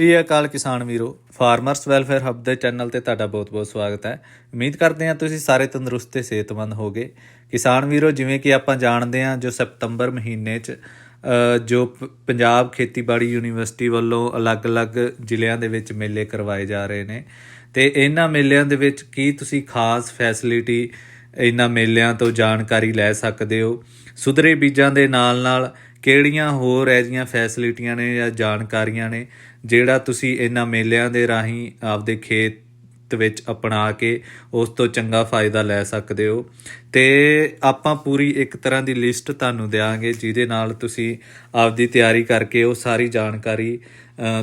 ਸ੍ਰੀ ਅਕਾਲ ਕਿਸਾਨ ਵੀਰੋ farmers welfare hub ਦੇ ਚੈਨਲ ਤੇ ਤੁਹਾਡਾ ਬਹੁਤ-ਬਹੁਤ ਸਵਾਗਤ ਹੈ। ਉਮੀਦ ਕਰਦੇ ਹਾਂ ਤੁਸੀਂ ਸਾਰੇ ਤੰਦਰੁਸਤ ਤੇ ਸਿਹਤਮੰਦ ਹੋਗੇ। ਕਿਸਾਨ ਵੀਰੋ, ਜਿਵੇਂ ਕਿ ਆਪਾਂ ਜਾਣਦੇ ਹਾਂ ਜੋ ਸਤੰਬਰ ਮਹੀਨੇ 'ਚ ਜੋ ਪੰਜਾਬ ਖੇਤੀਬਾੜੀ ਯੂਨੀਵਰਸਿਟੀ ਵੱਲੋਂ ਅਲੱਗ-ਅਲੱਗ ਜ਼ਿਲ੍ਹਿਆਂ ਦੇ ਵਿੱਚ ਮੇਲੇ ਕਰਵਾਏ ਜਾ ਰਹੇ ਨੇ। ਤੇ ਇਹਨਾਂ ਮੇਲਿਆਂ ਦੇ ਵਿੱਚ ਕੀ ਤੁਸੀਂ ਖਾਸ ਫੈਸਿਲਿਟੀ ਇਹਨਾਂ ਮੇਲਿਆਂ ਤੋਂ ਜਾਣਕਾਰੀ ਲੈ ਸਕਦੇ ਹੋ? ਸੁਧਰੇ ਬੀਜਾਂ ਦੇ ਨਾਲ-ਨਾਲ ਕਿਹੜੀਆਂ ਹੋਰ ਐਜੀਆਂ ਫੈਸਿਲਿਟੀਆਂ ਨੇ ਜਾਂ ਜਾਣਕਾਰੀਆਂ ਨੇ? ਜਿਹੜਾ ਤੁਸੀਂ ਇਹਨਾਂ ਮੇਲਿਆਂ ਦੇ ਰਾਹੀਂ ਆਪਦੇ ਖੇਤ ਵਿੱਚ ਅਪਣਾ ਕੇ ਉਸ ਤੋਂ ਚੰਗਾ ਫਾਇਦਾ ਲੈ ਸਕਦੇ ਹੋ। ਤੇ ਆਪਾਂ ਪੂਰੀ ਇੱਕ ਤਰ੍ਹਾਂ ਦੀ ਲਿਸਟ ਤੁਹਾਨੂੰ ਦੇਵਾਂਗੇ ਜਿਹਦੇ ਨਾਲ ਤੁਸੀਂ ਆਪਦੀ ਤਿਆਰੀ ਕਰਕੇ ਉਹ ਸਾਰੀ ਜਾਣਕਾਰੀ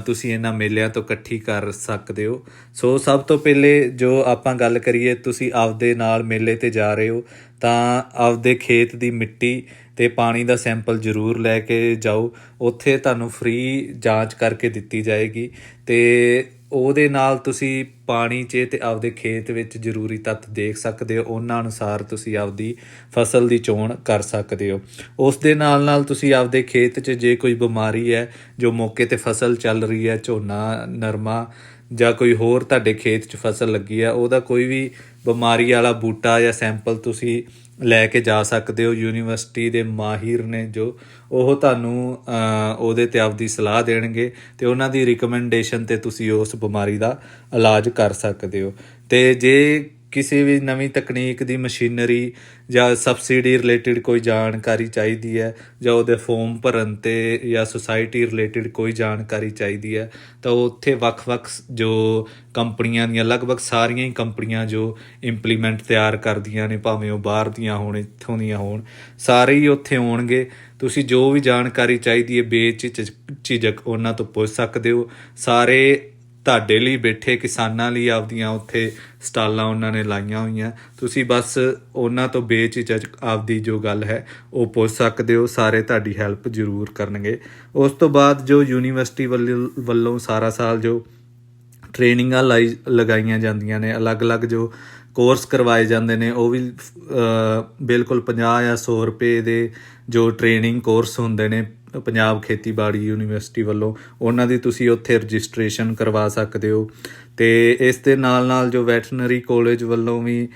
ਤੁਸੀਂ ਇਹਨਾਂ ਮੇਲਿਆਂ ਤੋਂ ਇਕੱਠੀ ਕਰ ਸਕਦੇ ਹੋ। ਸੋ ਸਭ ਤੋਂ ਪਹਿਲੇ ਜੋ ਆਪਾਂ ਗੱਲ ਕਰੀਏ, ਤੁਸੀਂ ਆਪਦੇ ਨਾਲ ਮੇਲੇ ਤੇ ਜਾ ਰਹੇ ਹੋ, ਤਾਂ ਆਪਦੇ ਖੇਤ ਦੀ ਮਿੱਟੀ ਤੇ ਪਾਣੀ ਦਾ ਸੈਂਪਲ ਜ਼ਰੂਰ ਲੈ ਕੇ ਜਾਓ। ਉੱਥੇ ਤੁਹਾਨੂੰ ਫ੍ਰੀ ਜਾਂਚ ਕਰਕੇ ਦਿੱਤੀ ਜਾਏਗੀ ਤੇ ਉਹਦੇ ਨਾਲ ਤੁਸੀਂ ਪਾਣੀ 'ਚ ਤੇ ਆਪਦੇ ਖੇਤ ਵਿੱਚ ਜ਼ਰੂਰੀ ਤੱਤ ਦੇਖ ਸਕਦੇ ਹੋ। ਉਹਨਾਂ ਅਨੁਸਾਰ ਤੁਸੀਂ ਆਪਦੀ ਫਸਲ ਦੀ ਚੋਣ ਕਰ ਸਕਦੇ ਹੋ। ਉਸ ਦੇ ਨਾਲ ਨਾਲ ਤੁਸੀਂ ਆਪਦੇ ਖੇਤ 'ਚ ਜੇ ਕੋਈ ਬਿਮਾਰੀ ਹੈ, ਜੋ ਮੌਕੇ ਤੇ ਫਸਲ ਚੱਲ ਰਹੀ ਹੈ, ਝੋਨਾ, ਨਰਮਾ ਜਾਂ ਕੋਈ ਹੋਰ ਤੁਹਾਡੇ ਖੇਤ 'ਚ ਫਸਲ ਲੱਗੀ ਆ ਉਹਦਾ ਕੋਈ ਵੀ ਬਿਮਾਰੀ ਵਾਲਾ ਬੂਟਾ ਜਾਂ ਸੈਂਪਲ ਤੁਸੀਂ ਲੈ ਕੇ ਜਾ ਸਕਦੇ ਹੋ ਯੂਨੀਵਰਸਿਟੀ ਦੇ ਮਾਹਿਰ ਨੇ ਜੋ ਉਹ ਤੁਹਾਨੂੰ ਉਹਦੇ ਤੇ ਆਪਦੀ ਸਲਾਹ ਦੇਣਗੇ ਤੇ ਉਹਨਾਂ ਦੀ ਰਿਕਮੈਂਡੇਸ਼ਨ ਤੇ ਤੁਸੀਂ ਉਸ ਬਿਮਾਰੀ ਦਾ ਇਲਾਜ ਕਰ ਸਕਦੇ ਹੋ। ਤੇ ਜੇ ਕਿਸੇ ਵੀ ਨਵੀਂ ਤਕਨੀਕ ਦੀ ਮਸ਼ੀਨਰੀ ਜਾਂ ਸਬਸਿਡੀ ਰਿਲੇਟਡ ਕੋਈ ਜਾਣਕਾਰੀ ਚਾਹੀਦੀ ਹੈ ਜਾਂ ਉਹਦੇ ਫਾਰਮ ਭਰਨ ਤੇ ਜਾਂ ਸੁਸਾਇਟੀ ਰਿਲੇਟਡ ਕੋਈ ਜਾਣਕਾਰੀ ਚਾਹੀਦੀ ਹੈ, ਤਾਂ ਉੱਥੇ ਵੱਖ-ਵੱਖ ਜੋ ਕੰਪਨੀਆਂ ਦੀਆਂ, ਲਗਭਗ ਸਾਰੀਆਂ ਹੀ ਕੰਪਨੀਆਂ ਜੋ ਇੰਪਲੀਮੈਂਟ ਤਿਆਰ ਕਰਦੀਆਂ ਨੇ, ਭਾਵੇਂ ਉਹ ਬਾਹਰ ਦੀਆਂ ਹੋਣ, ਇੱਥੋਂ ਦੀਆਂ ਹੋਣ, ਸਾਰੇ ਹੀ ਉੱਥੇ ਆਉਣਗੇ। ਤੁਸੀਂ ਜੋ ਵੀ ਜਾਣਕਾਰੀ ਚਾਹੀਦੀ ਹੈ ਬੇਝਿਜਕ ਉਹਨਾਂ ਤੋਂ ਪੁੱਛ ਸਕਦੇ ਹੋ। ਸਾਰੇ ਤੁਹਾਡੇ ਲਈ ਬੈਠੇ ਕਿਸਾਨਾਂ ਲਈ ਆਪਦੀਆਂ ਉੱਥੇ ਸਟਾਲਾਂ ਉਹਨਾਂ ਨੇ ਲਾਈਆਂ ਹੋਈਆਂ। ਤੁਸੀਂ ਬਸ ਉਹਨਾਂ ਤੋਂ ਬੇਝਿਜਕ ਆਪਦੀ ਜੋ ਗੱਲ ਹੈ, ਉਹ ਪੁੱਛ ਸਕਦੇ ਹੋ, ਸਾਰੇ ਤੁਹਾਡੀ ਹੈਲਪ ਜ਼ਰੂਰ ਕਰਨਗੇ। ਉਸ ਤੋਂ ਬਾਅਦ ਜੋ ਯੂਨੀਵਰਸਿਟੀ ਵੱਲੋਂ ਵੱਲੋਂ ਸਾਰਾ ਸਾਲ ਜੋ ਟ੍ਰੇਨਿੰਗਾਂ ਲਾਈ, ਲਗਾਈਆਂ ਜਾਂਦੀਆਂ ਨੇ, ਅਲੱਗ-ਅਲੱਗ ਜੋ ਕੋਰਸ ਕਰਵਾਏ ਜਾਂਦੇ ਨੇ, ਉਹ ਵੀ ਬਿਲਕੁਲ 50 ਜਾਂ 100 ਰੁਪਏ ਦੇ ਜੋ ਟ੍ਰੇਨਿੰਗ ਕੋਰਸ ਹੁੰਦੇ ਨੇ ਪੰਜਾਬ ਖੇਤੀਬਾੜੀ ਯੂਨੀਵਰਸਿਟੀ ਵੱਲੋਂ ਉਹਨਾਂ ਦੀ ਤੁਸੀਂ ਉੱਥੇ ਰਜਿਸਟ੍ਰੇਸ਼ਨ ਕਰਵਾ ਸਕਦੇ ਹੋ। ਤੇ ਇਸ ਦੇ ਨਾਲ-ਨਾਲ ਜੋ ਵੈਟਰਨਰੀ ਕਾਲਜ ਵੱਲੋਂ ਵੀ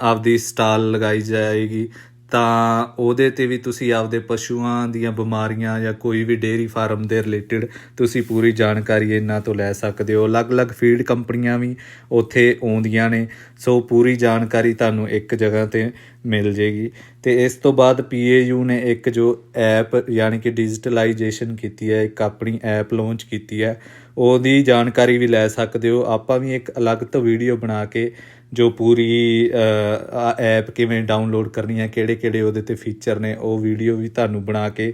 ਆਪਦੀ ਸਟਾਲ ਲਗਾਈ ਜਾਏਗੀ। ਤਾਂ ਉਹਦੇ ਤੇ ਵੀ ਤੁਸੀਂ ਆਪਦੇ ਪਸ਼ੂਆਂ ਦੀਆਂ ਬਿਮਾਰੀਆਂ ਜਾਂ ਕੋਈ ਵੀ ਡੇਅਰੀ ਫਾਰਮ ਦੇ ਰਿਲੇਟਡ ਤੁਸੀਂ ਪੂਰੀ ਜਾਣਕਾਰੀ ਇਹਨਾਂ ਤੋਂ ਲੈ ਸਕਦੇ ਹੋ। ਅਲੱਗ-ਅਲੱਗ ਫੀਡ ਕੰਪਨੀਆਂ ਵੀ ਉੱਥੇ ਆਉਂਦੀਆਂ ਨੇ। ਸੋ ਪੂਰੀ ਜਾਣਕਾਰੀ ਤੁਹਾਨੂੰ ਇੱਕ ਜਗ੍ਹਾ ਤੇ ਮਿਲ ਜੇਗੀ। ਤੇ ਇਸ ਤੋਂ ਬਾਅਦ ਪੀਏਯੂ ਨੇ ਇੱਕ ਜੋ ਐਪ ਯਾਨੀ ਕਿ ਡਿਜੀਟਲਾਈਜੇਸ਼ਨ ਕੀਤੀ ਹੈ, ਇੱਕ ਆਪਣੀ ਐਪ ਲਾਂਚ ਕੀਤੀ ਹੈ, ਉਹਦੀ ਜਾਣਕਾਰੀ ਵੀ ਲੈ ਸਕਦੇ ਹੋ। ਆਪਾਂ ਵੀ ਇੱਕ ਅਲੱਗ ਤੋਂ ਵੀਡੀਓ ਬਣਾ ਕੇ ਜੋ ਪੂਰੀ ਐਪ ਕਿਵੇਂ ਡਾਊਨਲੋਡ ਕਰਨੀ ਹੈ, ਕਿਹੜੇ ਕਿਹੜੇ ਉਹਦੇ ਤੇ ਫੀਚਰ ਨੇ, ਉਹ ਵੀਡੀਓ ਵੀ ਤੁਹਾਨੂੰ ਬਣਾ ਕੇ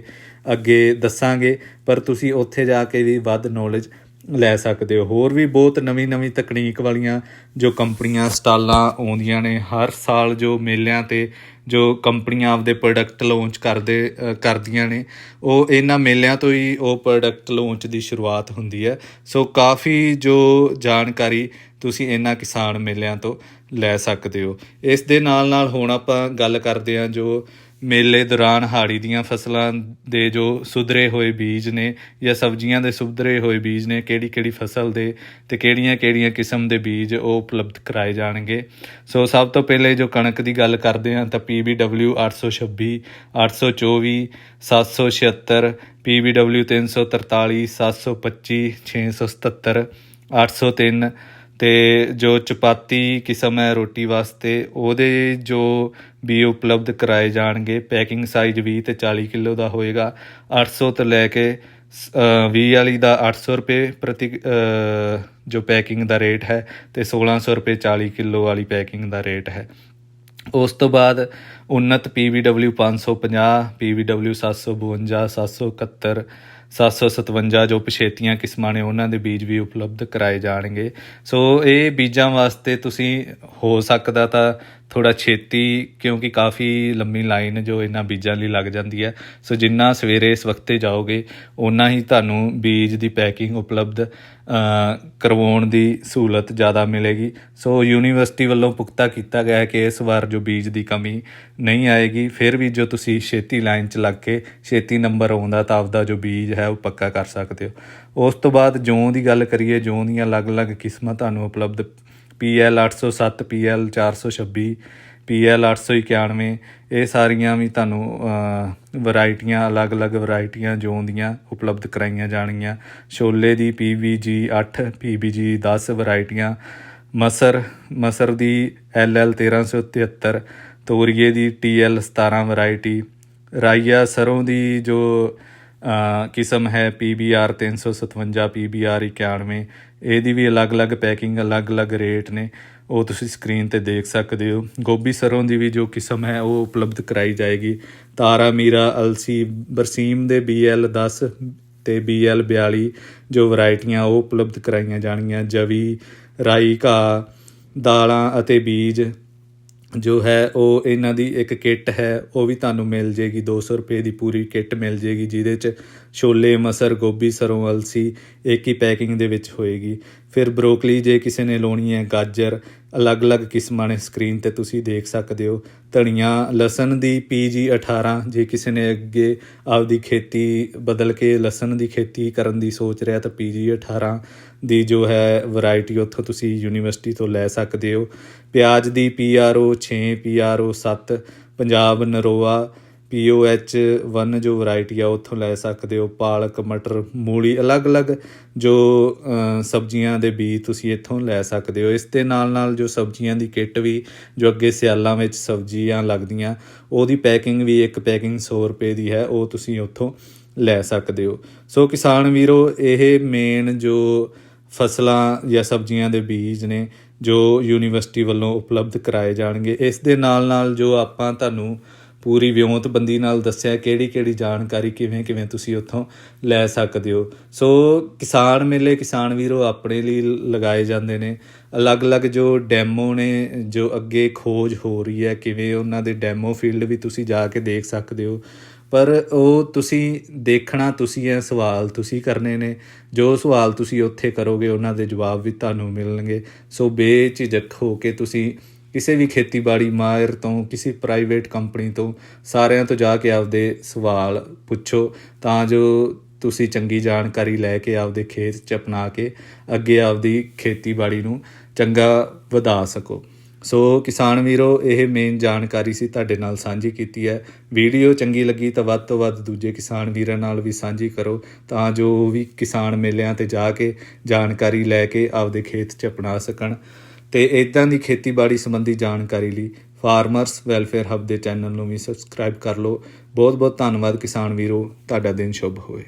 ਅੱਗੇ ਦੱਸਾਂਗੇ। ਪਰ ਤੁਸੀਂ ਉੱਥੇ ਜਾ ਕੇ ਵੀ ਵੱਧ ਨੌਲੇਜ ਲੈ ਸਕਦੇ ਹੋ। ਹੋਰ ਵੀ ਬਹੁਤ ਨਵੀਂ ਨਵੀਂ ਤਕਨੀਕ ਵਾਲੀਆਂ ਜੋ ਕੰਪਨੀਆਂ, ਸਟਾਲਾਂ ਆਉਂਦੀਆਂ ਨੇ, ਹਰ ਸਾਲ ਜੋ ਮੇਲਿਆਂ ਤੇ ਜੋ ਕੰਪਨੀਆਂ ਆਪਦੇ ਪ੍ਰੋਡਕਟ ਲਾਂਚ ਕਰਦੇ ਕਰਦੀਆਂ ਨੇ, ਉਹ ਇਹਨਾਂ ਮੇਲਿਆਂ ਤੋਂ ਹੀ ਉਹ ਪ੍ਰੋਡਕਟ ਲਾਂਚ ਦੀ ਸ਼ੁਰੂਆਤ ਹੁੰਦੀ ਹੈ। ਸੋ ਕਾਫੀ ਜੋ ਜਾਣਕਾਰੀ ਤੁਸੀਂ ਇਹਨਾਂ ਕਿਸਾਨ ਮੇਲਿਆਂ ਤੋਂ ਲੈ ਸਕਦੇ ਹੋ। ਇਸ ਦੇ ਨਾਲ ਨਾਲ ਹੁਣ ਆਪਾਂ ਗੱਲ ਕਰਦੇ ਹਾਂ ਜੋ ਮੇਲੇ ਦੌਰਾਨ ਹਾੜੀ ਦੀਆਂ ਫਸਲਾਂ ਦੇ ਜੋ ਸੁਧਰੇ ਹੋਏ ਬੀਜ ਨੇ ਜਾਂ ਸਬਜ਼ੀਆਂ ਦੇ ਸੁਧਰੇ ਹੋਏ ਬੀਜ ਨੇ ਕਿਹੜੀ ਕਿਹੜੀ ਫਸਲ ਦੇ ਤੇ ਕਿਹੜੀਆਂ ਕਿਹੜੀਆਂ ਕਿਸਮ ਦੇ ਬੀਜ ਉਹ ਉਪਲਬਧ ਕਰਾਏ ਜਾਣਗੇ। ਸੋ ਸਭ ਤੋਂ ਪਹਿਲੇ ਜੋ ਕਣਕ ਦੀ ਗੱਲ ਕਰਦੇ ਹਾਂ ਤਾਂ PBW 826 824 776 PBW 343 725 677 803 ਤੇ ਜੋ ਚਪਾਤੀ ਕਿਸਮ ਹੈ ਰੋਟੀ ਵਾਸਤੇ ਉਹਦੇ ਜੋ ਵੀ ਉਪਲਬਧ ਕਰਾਏ ਜਾਣਗੇ ਪੈਕਿੰਗ ਸਾਈਜ਼ 20 ਤੇ 40 ਕਿਲੋ ਦਾ ਹੋਏਗਾ। 800 ਤੋਂ ਲੈ ਕੇ ਸ- ਅ, 20 ਵਾਲੀ ਦਾ 800 ਰੁਪਏ ਪ੍ਰਤੀ ਜੋ ਪੈਕਿੰਗ ਦਾ ਰੇਟ ਹੈ ਤੇ 1600 ਰੁਪਏ 40 ਕਿਲੋ ਵਾਲੀ ਪੈਕਿੰਗ ਦਾ ਰੇਟ ਹੈ। ਉਸ ਤੋਂ ਬਾਅਦ ਉન્નਤ PBW 550 PBW 752 771 757 ਜੋ ਪਛੇਤੀਆਂ ਕਿਸਮਾਂ ਨੇ, ਉਹਨਾਂ ਦੇ ਬੀਜ ਵੀ ਉਪਲਬਧ ਕਰਾਏ ਜਾਣਗੇ। ਸੋ ਇਹ ਬੀਜਾਂ ਵਾਸਤੇ ਤੁਸੀਂ ਹੋ ਸਕਦਾ ਤਾਂ ਥੋੜਾ ਛੇਤੀ, ਕਿਉਂਕਿ ਕਾਫੀ ਲੰਮੀ ਲਾਈਨ ਜੋ ਇਹਨਾਂ ਬੀਜਾਂ ਲਈ ਲੱਗ ਜਾਂਦੀ ਹੈ। ਸੋ ਜਿੰਨਾ ਸਵੇਰੇ ਇਸ ਵਕਤੇ ਜਾਓਗੇ, ਓਨਾ ਹੀ ਤੁਹਾਨੂੰ ਬੀਜ ਦੀ ਪੈਕਿੰਗ ਉਪਲਬਧ ਕਰਵਾਉਣ ਦੀ ਸਹੂਲਤ ਜ਼ਿਆਦਾ ਮਿਲੇਗੀ। ਸੋ ਯੂਨੀਵਰਸਿਟੀ ਵੱਲੋਂ ਪੁਖਤਾ ਕੀਤਾ ਗਿਆ ਹੈ ਕਿ ਇਸ ਵਾਰ ਜੋ ਬੀਜ ਦੀ ਕਮੀ ਨਹੀਂ ਆਏਗੀ, ਫਿਰ ਵੀ ਜੋ ਤੁਸੀਂ ਛੇਤੀ ਲਾਈਨ 'ਚ ਲੱਗ ਕੇ ਛੇਤੀ ਨੰਬਰ ਆਉਂਦਾ ਤਾਂ ਆਪਦਾ ਜੋ ਬੀਜ ਹੈ, ਉਹ ਪੱਕਾ ਕਰ ਸਕਦੇ ਹੋ। ਉਸ ਤੋਂ ਬਾਅਦ ਜੌਂ ਦੀ ਗੱਲ ਕਰੀਏ, ਜੌਂ ਦੀਆਂ ਅਲੱਗ-ਅਲੱਗ ਕਿਸਮਾਂ ਤੁਹਾਨੂੰ ਉਪਲਬਧ। PL 807 PL 426 PL 891 ਇਹ ਸਾਰੀਆਂ ਵੀ ਤੁਹਾਨੂੰ ਵੈਰਾਈਟੀਆਂ, ਅਲੱਗ-ਅਲੱਗ ਵੈਰਾਈਟੀਆਂ ਜੌਂ ਦੀਆਂ ਉਪਲਬਧ ਕਰਾਈਆਂ ਜਾਣਗੀਆਂ। ਛੋਲੇ ਦੀ PVG 8 PVG 10 ਵੈਰਾਈਟੀਆਂ। ਮਸਰ ਮਸਰ ਦੀ LL 1373 ਤੋਰੀਏ ਦੀ TL 17 ਵੈਰਾਈਟੀ। ਰਾਈਆ ਸਰੋਂ ਦੀ ਜੋ ਕਿਸਮ ਹੈ PBR 357 PBR 91 ਇਹਦੀ ਵੀ ਅਲੱਗ-ਅਲੱਗ ਪੈਕਿੰਗ, ਅਲੱਗ-ਅਲੱਗ ਰੇਟ ਨੇ। ਉਹ ਤੁਸੀਂ ਸਕਰੀਨ ਤੇ ਦੇਖ ਸਕਦੇ ਹੋ। ਗੋਭੀ ਸਰੋਂ ਦੀ ਵੀ ਜੋ ਕਿਸਮ ਹੈ, ਉਹ ਉਪਲਬਧ ਕਰਾਈ ਜਾਏਗੀ। ਤਾਰਾ ਮੀਰਾ, ਅਲਸੀ, ਬਰਸੀਮ ਦੇ BL 10 ਤੇ BL 42 ਜੋ ਵੈਰਾਈਟੀਆਂ ਉਹ ਉਪਲਬਧ ਕਰਾਈਆਂ ਜਾਣਗੀਆਂ। ਜਵੀ, ਰਾਈ ਘਾਹ, ਦਾਲਾਂ ਅਤੇ ਬੀਜ। ਜੋ ਹੈ, ਉਹ ਇਹਨਾਂ ਦੀ ਇੱਕ ਕਿੱਟ ਹੈ, ਉਹ ਵੀ ਤੁਹਾਨੂੰ ਮਿਲ ਜੇਗੀ 200 ਰੁਪਏ ਦੀ ਪੂਰੀ ਕਿੱਟ ਮਿਲ ਜੇਗੀ, ਜਿਹਦੇ ਚ ਛੋਲੇ, ਮਸਰ, ਗੋਭੀ, ਸਰੋਂ, ਅਲਸੀ, ਇੱਕ ਹੀ ਪੈਕਿੰਗ ਦੇ ਵਿੱਚ ਹੋਏਗੀ। ਫਿਰ ਬਰੋਕਲੀ ਜੇ ਕਿਸੇ ਨੇ ਲਾਉਣੀ ਹੈ ਗਾਜਰ, ਅਲੱਗ-ਅਲੱਗ ਕਿਸਮਾਂ ਨੇ ਸਕਰੀਨ ਤੇ ਤੁਸੀਂ ਦੇਖ ਸਕਦੇ ਹੋ। ਧਨੀਆ, ਲਸਣ ਦੀ PG 18 ਜੇ ਕਿਸੇ ਨੇ ਅੱਗੇ ਆਪਦੀ ਖੇਤੀ ਬਦਲ ਕੇ ਲਸਣ ਦੀ ਖੇਤੀ ਕਰਨ ਦੀ ਸੋਚ ਰਿਹਾ ਤਾਂ PG 18 ਦੀ ਜੋ ਹੈ ਵੈਰਾਈਟੀ ਉੱਥੋਂ ਤੁਸੀਂ ਯੂਨੀਵਰਸਿਟੀ ਤੋਂ ਲੈ ਸਕਦੇ ਹੋ। ਪਿਆਜ਼ ਦੀ PRO 6 PRO 7 Punjab Naroa P O H 1 ਜੋ ਵੈਰਾਈਟੀ ਆ, ਉੱਥੋਂ ਲੈ ਸਕਦੇ ਹੋ, ਪਾਲਕ, ਮਟਰ, ਮੂਲੀ, ਅਲੱਗ-ਅਲੱਗ ਜੋ ਸਬਜ਼ੀਆਂ ਦੇ ਬੀਜ ਤੁਸੀਂ ਇੱਥੋਂ ਲੈ ਸਕਦੇ ਹੋ। ਇਸ ਦੇ ਨਾਲ-ਨਾਲ ਜੋ ਸਬਜ਼ੀਆਂ ਦੀ ਕਿੱਟ ਵੀ, ਜੋ ਅੱਗੇ ਸਿਆਲਾਂ ਵਿੱਚ ਸਬਜ਼ੀਆਂ ਲੱਗਦੀਆਂ, ਉਹਦੀ ਪੈਕਿੰਗ ਵੀ ਇੱਕ ਪੈਕਿੰਗ 100 ਰੁਪਏ ਦੀ ਹੈ, ਉਹ ਤੁਸੀਂ ਉੱਥੋਂ ਲੈ ਸਕਦੇ ਹੋ। ਸੋ ਕਿਸਾਨ ਵੀਰੋ, ਇਹ ਮੇਨ ਜੋ ਫਸਲਾਂ ਜਾਂ ਸਬਜ਼ੀਆਂ ਦੇ ਬੀਜ ਨੇ, ਜੋ ਯੂਨੀਵਰਸਿਟੀ ਵੱਲੋਂ ਉਪਲਬਧ ਕਰਾਏ ਜਾਣਗੇ। ਇਸ ਦੇ ਨਾਲ-ਨਾਲ ਜੋ ਆਪਾਂ ਤੁਹਾਨੂੰ ਪੂਰੀ ਵਿਉਂਤਬੰਦੀ ਨਾਲ ਦੱਸਿਆ ਕਿਹੜੀ ਕਿਹੜੀ ਜਾਣਕਾਰੀ ਕਿਵੇਂ ਕਿਵੇਂ ਤੁਸੀਂ ਉੱਥੋਂ ਲੈ ਸਕਦੇ ਹੋ। ਸੋ ਕਿਸਾਨ ਮੇਲੇ ਕਿਸਾਨ ਵੀਰੋ ਆਪਣੇ ਲਈ ਲਗਾਏ ਜਾਂਦੇ ਨੇ। ਅਲੱਗ-ਅਲੱਗ ਜੋ ਡੈਮੋ ਨੇ, ਜੋ ਅੱਗੇ ਖੋਜ ਹੋ ਰਹੀ ਹੈ, ਕਿਵੇਂ ਉਹਨਾਂ ਦੇ ਡੈਮੋ ਫੀਲਡ ਵੀ ਤੁਸੀਂ ਜਾ ਕੇ ਦੇਖ ਸਕਦੇ ਹੋ। ਪਰ ਉਹ ਤੁਸੀਂ ਦੇਖਣਾ, ਤੁਸੀਂ ਹੈ ਸਵਾਲ ਤੁਸੀਂ ਕਰਨੇ ਨੇ। ਜੋ ਸਵਾਲ ਤੁਸੀਂ ਉੱਥੇ ਕਰੋਗੇ, ਉਹਨਾਂ ਦੇ ਜਵਾਬ ਵੀ ਤੁਹਾਨੂੰ ਮਿਲਣਗੇ। ਸੋ ਬੇਝਿਜਕ ਹੋ ਕੇ ਤੁਸੀਂ ਕਿਸੇ ਵੀ ਖੇਤੀਬਾੜੀ, ਮਾਹਿਰ ਤੋਂ, ਕਿਸੇ ਪ੍ਰਾਈਵੇਟ ਕੰਪਨੀ ਤੋਂ ਸਾਰਿਆਂ ਤੋਂ ਜਾ ਕੇ ਆਪਦੇ ਸਵਾਲ ਪੁੱਛੋ, ਤਾਂ ਜੋ ਤੁਸੀਂ ਚੰਗੀ ਜਾਣਕਾਰੀ ਲੈ ਕੇ ਆਪਦੇ ਖੇਤ 'ਚ ਅਪਣਾ ਕੇ ਅੱਗੇ ਆਪਦੀ ਖੇਤੀਬਾੜੀ ਨੂੰ ਚੰਗਾ ਵਧਾ ਸਕੋ। ਸੋ ਕਿਸਾਨ ਵੀਰੋ, ਇਹ ਮੇਨ ਜਾਣਕਾਰੀ ਸੀ ਤੁਹਾਡੇ ਨਾਲ ਸਾਂਝੀ ਕੀਤੀ ਹੈ। ਵੀਡੀਓ ਚੰਗੀ ਲੱਗੀ ਤਾਂ ਵੱਧ ਤੋਂ ਵੱਧ ਦੂਜੇ ਕਿਸਾਨ ਵੀਰਾਂ ਨਾਲ ਵੀ ਸਾਂਝੀ ਕਰੋ, ਤਾਂ ਜੋ ਉਹ ਵੀ ਕਿਸਾਨ ਮੇਲਿਆਂ ਤੇ ਜਾ ਕੇ ਜਾਣਕਾਰੀ ਲੈ ਕੇ ਆਪਦੇ ਖੇਤ 'ਚ ਅਪਣਾ ਸਕਣ। ਤੇ ਇਦਾਂ ਦੀ ਖੇਤੀਬਾੜੀ ਸੰਬੰਧੀ ਜਾਣਕਾਰੀ ਲਈ ਫਾਰਮਰਸ ਵੈਲਫੇਅਰ ਹੱਬ ਦੇ ਚੈਨਲ ਨੂੰ ਵੀ ਸਬਸਕ੍ਰਾਈਬ ਕਰ ਲਓ। ਬਹੁਤ ਬਹੁਤ ਧੰਨਵਾਦ ਕਿਸਾਨ ਵੀਰੋ। ਤੁਹਾਡਾ ਦਿਨ ਸ਼ੁਭ ਹੋਵੇ।